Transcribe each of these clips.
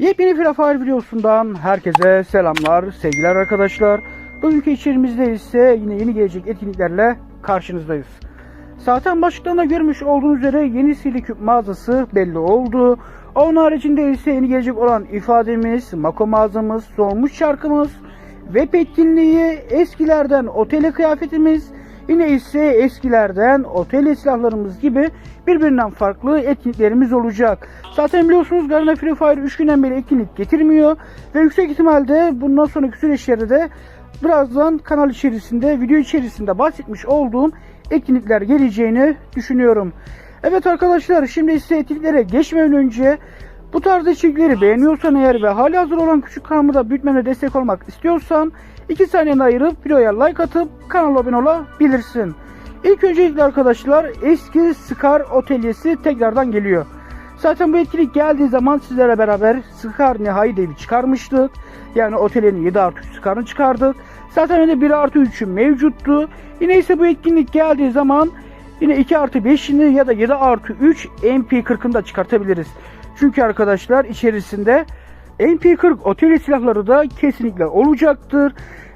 Yepyeni Fire videosundan herkese selamlar, sevgiler arkadaşlar. Bugünkü içerimizde ise yine yeni gelecek etkinliklerle karşınızdayız. Zaten başlıklarında görmüş olduğunuz üzere yeni Siliküp mağazası belli oldu. Onun haricinde ise yeni gelecek olan ifademiz, Mako mağazamız, solmuş şarkımız, web etkinliği, eskilerden otele kıyafetimiz, yine ise eskilerden otele silahlarımız gibi birbirinden farklı etkinliklerimiz olacak. Zaten biliyorsunuz Garena Free Fire 3 günden beri etkinlik getirmiyor ve yüksek ihtimalle bundan sonraki süreçlerde de birazdan kanal içerisinde, video içerisinde bahsetmiş olduğum etkinlikler geleceğini düşünüyorum. Evet arkadaşlar şimdi ise etkinliklere geçmeden önce bu tarz içerikleri beğeniyorsan eğer ve hali hazır olan küçük kanalımı da büyütmeme destek olmak istiyorsan 2 saniyeni ayırıp videoya like atıp kanala abone olabilirsin. İlk öncelikle arkadaşlar eski Scar Otelyesi tekrardan geliyor. Zaten bu etkinlik geldiği zaman sizlerle beraber Scar Nihai Dev'i çıkarmıştık. Yani otelin 7 artı 3 Scar'ını çıkardık. Zaten önde 1 artı 3'ü mevcuttu. Yine ise bu etkinlik geldiği zaman yine 2 artı 5'ini ya da 7 artı 3 MP40'ını da çıkartabiliriz. Çünkü arkadaşlar içerisinde MP40 otel silahları da kesinlikle olacaktır.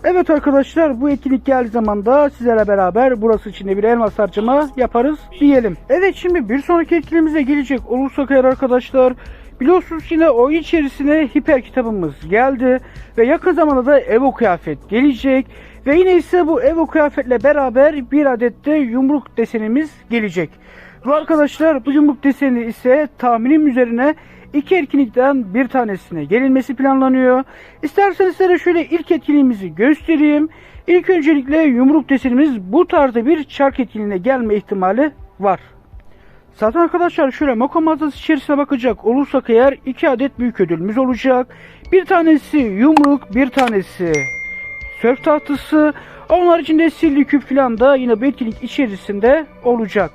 Evet arkadaşlar bu etkinlik geldiği zaman da sizlerle beraber burası için de bir elmas harcama yaparız diyelim. Evet şimdi bir sonraki etkinliğimize gelecek olursak eğer arkadaşlar biliyorsunuz yine oyun içerisine hiper kitabımız geldi ve yakın zamanda da Evo kıyafet gelecek ve yine ise bu Evo kıyafetle beraber bir adet de yumruk desenimiz gelecek. Bu arkadaşlar bu yumruk deseni ise tahminim üzerine iki etkinlikten bir tanesine gelinmesi planlanıyor. İsterseniz size şöyle ilk etkinliğimizi göstereyim. İlk öncelikle yumruk desenimiz bu tarzda bir çark etkinliğine gelme ihtimali var. Zaten arkadaşlar şöyle Moko mağazası içerisine bakacak olursak eğer iki adet büyük ödülümüz olacak. Bir tanesi yumruk, bir tanesi sörf tahtası. Onun haricinde sildi küp falan da yine bu etkinlik içerisinde olacak.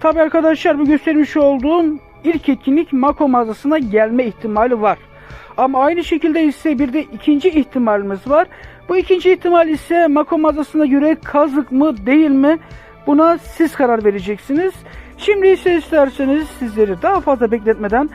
Tabi arkadaşlar bu göstermiş olduğum ilk etkinlik Mako mağazasına gelme ihtimali var. Ama aynı şekilde ise bir de ikinci ihtimalimiz var. Bu ikinci ihtimal ise Mako mağazasına göre kazık mı değil mi buna siz karar vereceksiniz. Şimdi ise isterseniz sizleri daha fazla bekletmeden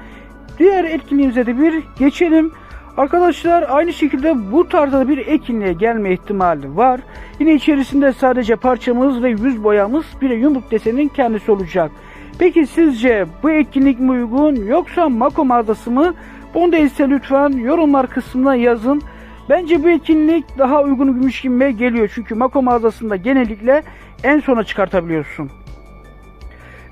diğer etkinliğimize de bir geçelim. Arkadaşlar aynı şekilde bu tarzda bir etkinliğe gelme ihtimali var. Yine içerisinde sadece parçamız ve yüz boyamız bir yumruk desenin kendisi olacak. Peki sizce bu etkinlik mi uygun yoksa Mako mağazası mı? Bunu da ise lütfen yorumlar kısmına yazın. Bence bu etkinlik daha uygunmuş gibi geliyor. Çünkü Mako mağazasında genellikle en sona çıkartabiliyorsun.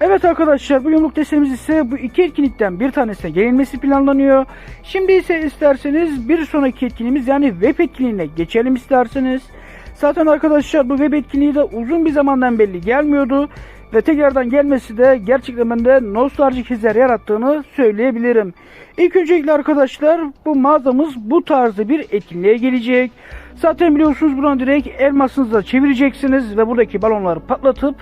Evet arkadaşlar bu yumruk desenimiz ise bu iki etkinlikten bir tanesine gelinmesi planlanıyor. Şimdi ise isterseniz bir sonraki etkinliğimiz yani web etkinliğine geçelim isterseniz. Zaten arkadaşlar bu web etkinliği de uzun bir zamandan belli gelmiyordu. Ve tekrardan gelmesi de gerçekten bende nostaljik hisler yarattığını söyleyebilirim. İlk öncelikle arkadaşlar bu mağazamız bu tarzı bir etkinliğe gelecek. Zaten biliyorsunuz buradan direkt elmasınızla çevireceksiniz ve buradaki balonları patlatıp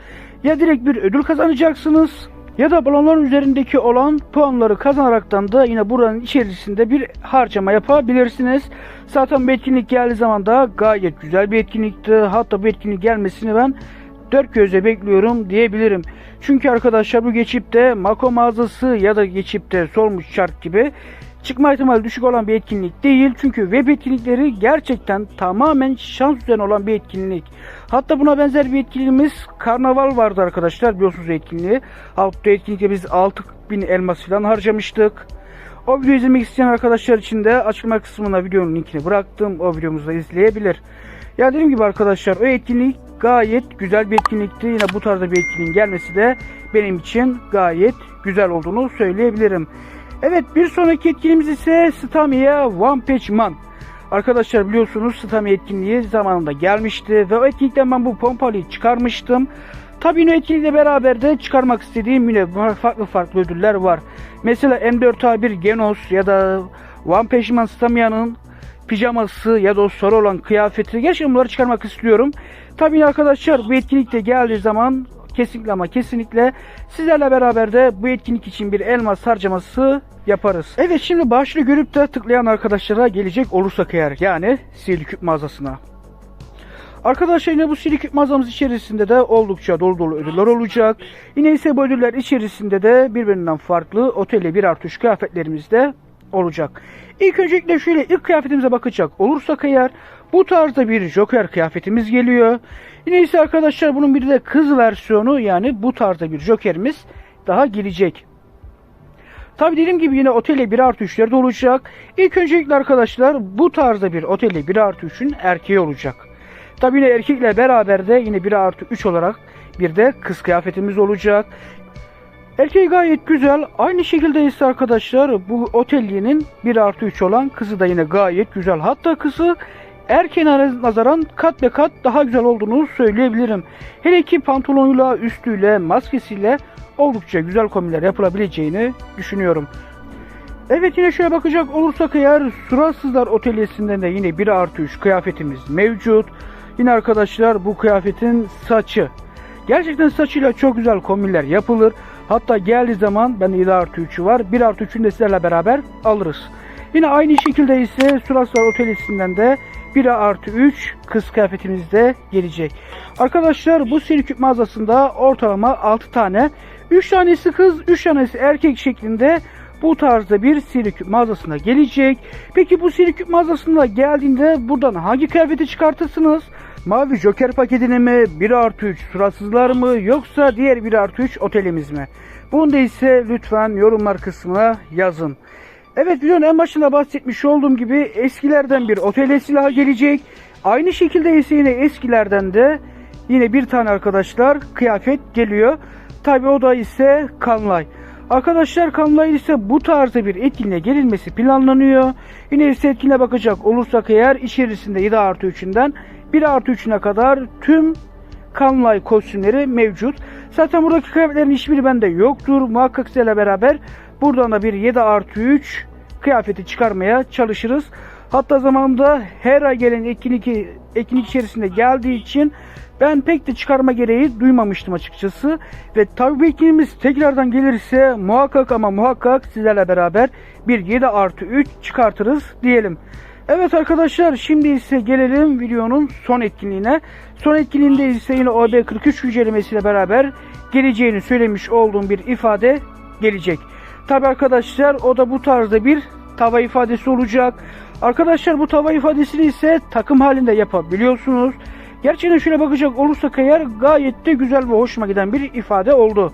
ya direkt bir ödül kazanacaksınız ya da balonların üzerindeki olan puanları kazanaraktan da yine buranın içerisinde bir harcama yapabilirsiniz. Zaten bu etkinlik geldiği zaman da gayet güzel bir etkinlikti. Hatta bu etkinlik gelmesini ben dört gözle bekliyorum diyebilirim. Çünkü arkadaşlar bu geçip de Mako mağazası ya da geçip de sormuş şart gibi çıkma ihtimali düşük olan bir etkinlik değil. Çünkü web etkinlikleri gerçekten tamamen şans üzerine olan bir etkinlik. Hatta buna benzer bir etkinliğimiz karnaval vardı arkadaşlar biliyorsunuz etkinliği. Altta etkinlikte biz 6000 elmas falan harcamıştık. O videoyu izlemek isteyen arkadaşlar için de açıklama kısmına videonun linkini bıraktım. O videomuzu da izleyebilir. Ya dediğim gibi arkadaşlar o etkinlik gayet güzel bir etkinlikti. Yine bu tarzda bir etkinliğin gelmesi de benim için gayet güzel olduğunu söyleyebilirim. Evet bir sonraki etkinliğimiz ise Stamia One Patch Man. Arkadaşlar biliyorsunuz Stamia etkinliği zamanında gelmişti ve o etkinlikten ben bu pompalıyı çıkarmıştım. Tabi yine etkinlikle beraber de çıkarmak istediğim yine farklı farklı ödüller var. Mesela M4A1 Genos ya da One Patch Man Stamia'nın pijaması ya da o sarı olan kıyafeti gerçekten bunları çıkarmak istiyorum. Tabii arkadaşlar bu etkinlikte geldiği zaman kesinlikle ama kesinlikle sizlerle beraber de bu etkinlik için bir elmas harcaması yaparız. Evet şimdi başlığı görüp de tıklayan arkadaşlara gelecek olursak eğer yani Siliküp mağazasına. Arkadaşlar yine bu siliküp mağazamız içerisinde de oldukça dolu dolu ödüller olacak. Yine ise bu ödüller içerisinde de birbirinden farklı otelde bir artış kıyafetlerimiz de olacak. İlk öncelikle şöyle ilk kıyafetimize bakacak olursak eğer bu tarzda bir Joker kıyafetimiz geliyor. Yine ise arkadaşlar bunun bir de kız versiyonu yani bu tarzda bir Joker'imiz daha gelecek. Tabi dediğim gibi yine otelde 1 artı 3'ler de olacak. İlk öncelikle arkadaşlar bu tarzda bir otelde 1 artı 3'ün erkeği olacak. Tabi yine erkekle beraber de yine 1 artı 3 olarak bir de kız kıyafetimiz olacak. Erkeği gayet güzel. Aynı şekilde ise arkadaşlar bu otelyenin 1 artı 3 olan kızı da yine gayet güzel. Hatta kızı erkeğine nazaran kat be kat daha güzel olduğunu söyleyebilirim. Hele ki pantolonuyla, üstüyle, maskesiyle oldukça güzel kombinler yapılabileceğini düşünüyorum. Evet yine şöyle bakacak olursak eğer Suratsızlar Otelyesi'nden de yine 1 artı 3 kıyafetimiz mevcut. Yine arkadaşlar bu kıyafetin saçı. Gerçekten saçıyla çok güzel kombinler yapılır. Hatta geldiği zaman ben 7 artı 3'ü var. 1 artı 3'ünü de sizlerle beraber alırız. Yine aynı şekilde ise Suratsızlar Otelyesi'nden de 1 artı 3 kız kıyafetimiz de gelecek. Arkadaşlar bu sirküp mağazasında ortalama 6 tane 3 tanesi kız 3 tanesi erkek şeklinde bu tarzda bir sirküp mağazasına gelecek. Peki bu sirküp mağazasına geldiğinde buradan hangi kıyafeti çıkartırsınız? Mavi Joker paketini mi? 1 artı 3 suratsızlar mı? Yoksa diğer 1 artı 3 otelimiz mi? Bunu da ise lütfen yorumlar kısmına yazın. Evet videonun en başında bahsetmiş olduğum gibi eskilerden bir otel silahı gelecek. Aynı şekilde ise yine eskilerden de yine bir tane arkadaşlar kıyafet geliyor. Tabi o da ise Kanlay. Arkadaşlar Kanlay ise bu tarzda bir etkinliğe gelinmesi planlanıyor. Yine ise etkinliğe bakacak olursak eğer içerisinde 7 artı 3'ünden 1 artı 3'üne kadar tüm Kanlay kostümleri mevcut. Zaten buradaki kıyafetlerin hiçbiri bende yoktur. Muhakkak sizlerle beraber buradan da bir 7 artı 3 kıyafeti çıkarmaya çalışırız. Hatta zamanında her ay gelen etkinlik, etkinlik içerisinde geldiği için ben pek de çıkarma gereği duymamıştım açıkçası. Ve tabi bu tekrardan gelirse muhakkak ama muhakkak sizlerle beraber bir 7 artı 3 çıkartırız diyelim. Evet arkadaşlar şimdi ise gelelim videonun son etkinliğine. Son etkinliğinde ise yine OB43 güncellemesiyle beraber geleceğini söylemiş olduğum bir ifade gelecek. Tabi arkadaşlar o da bu tarzda bir tava ifadesi olacak. Arkadaşlar bu tava ifadesini ise takım halinde yapabiliyorsunuz. Gerçekten şöyle bakacak olursak eğer gayet de güzel ve hoşuma giden bir ifade oldu.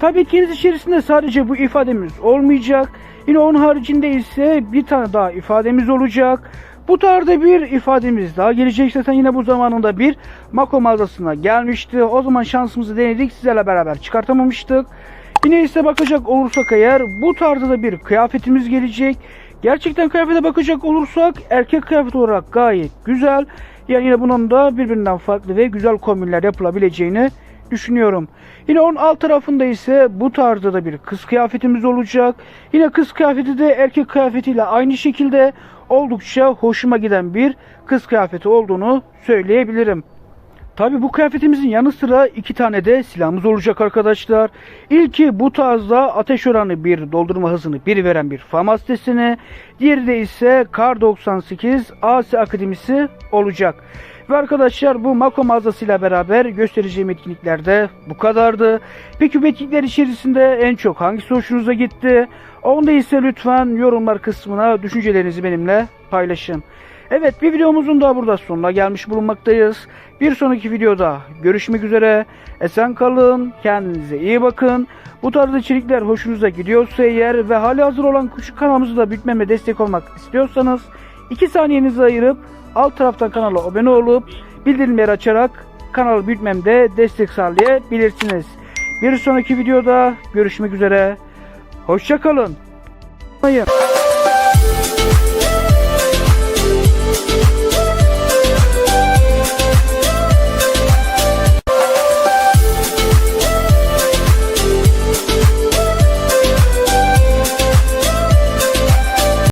Tabii ikiniz içerisinde sadece bu ifademiz olmayacak. Yine onun haricinde ise bir tane daha ifademiz olacak. Bu tarzda bir ifademiz daha gelecek. Zaten yine bu zamanında bir Mako mağazasına gelmişti. O zaman şansımızı denedik. Sizlerle beraber çıkartamamıştık. Yine ise bakacak olursak eğer bu tarzda da bir kıyafetimiz gelecek. Gerçekten kıyafete bakacak olursak erkek kıyafet olarak gayet güzel. Yani yine bunun da birbirinden farklı ve güzel kombinler yapılabileceğini düşünüyorum. Yine onun alt tarafında ise bu tarzda da bir kız kıyafetimiz olacak. Yine kız kıyafeti de erkek kıyafetiyle aynı şekilde oldukça hoşuma giden bir kız kıyafeti olduğunu söyleyebilirim. Tabi bu kıyafetimizin yanı sıra iki tane de silahımız olacak arkadaşlar. İlki bu tarzda ateş oranı bir doldurma hızını bir veren bir FAMAS destini. Diğeri de ise Kar 98 AS Akademisi olacak. Ve arkadaşlar bu Mako mağazasıyla beraber göstereceğim etkinliklerde bu kadardı. Peki bu etkinlikler içerisinde en çok hangisi hoşunuza gitti? Onda ise lütfen yorumlar kısmına düşüncelerinizi benimle paylaşın. Evet bir videomuzun da burada sonuna gelmiş bulunmaktayız. Bir sonraki videoda görüşmek üzere. Esen kalın, kendinize iyi bakın. Bu tarz içerikler hoşunuza gidiyorsa eğer ve hali hazır olan küçük kanalımızı da büyütmeme destek olmak istiyorsanız 2 saniyenizi ayırıp alt taraftan kanala abone olup bildirimleri açarak kanalı büyütmemde destek sağlayabilirsiniz. Bir sonraki videoda görüşmek üzere. Hoşçakalın. Hayır.